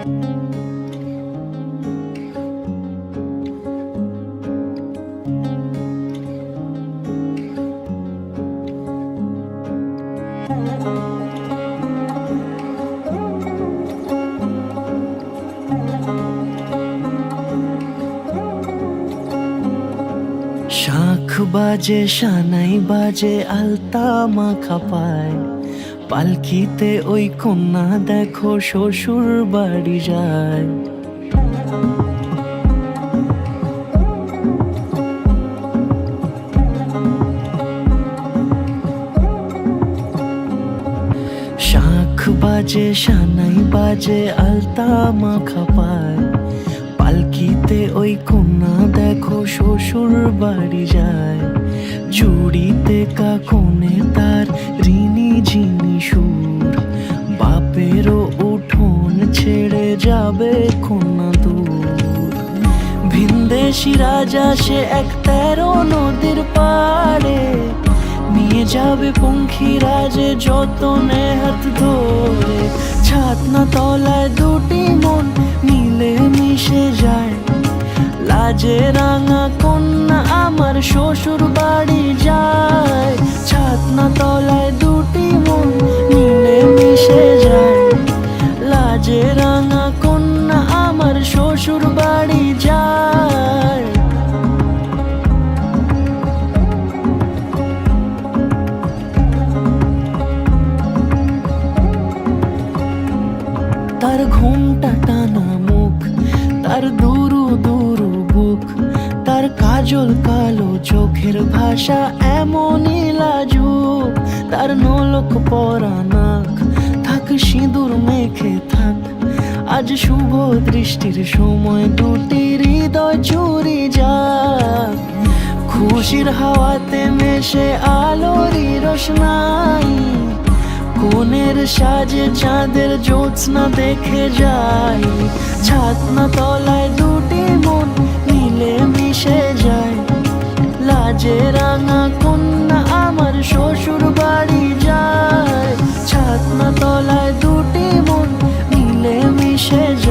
শাখ বাজে সানাই বাজে আলতা মাখা পায়। পালকিতে ওই কন্যা দেখো শ্বশুর বাড়ি যায়। শাখ বাজে, সানাই বাজে, আলতা মাখা পায়। পালকিতে ওই কন্যা দেখো শ্বশুর বাড়ি যায়। জুড়িতে কাকনে তার ঋণী ঝিনি যাবে কন্যা দূর। ভিনদেশি রাজা, সে এক তেরো নদীর পাড়ে। নিয়ে যাবে পঙ্খী রাজে ধরে। তলায় দুটি মন মিলে মিশে যায়। লাজে রাঙা কন্যা আমার শ্বশুর বাড়ি তার ঘুমটা টানা মুখ, তার দুরু দুরু বুক, তার কাজল কালো চোখের ভাষা এমনই লাজুক। তার নলক পরা নাক, থাক সিঁদুর মেখে থাক। আজ শুভ দৃষ্টির সময় দুটি হৃদয় চুরি যাক। খুশির হাওয়াতে মেশে আলোরই রোশনাই। মনের সাজে চাঁদের জ্যোৎস্না দেখে যাই ছাতনা তলায় দুটি মন মিলে মিশে যায়। লাজে রাঙা কন্যা আমার শ্বশুর বাড়ি যায়। ছাতনা তলায় দুটি মন মিলে মিশে যায়।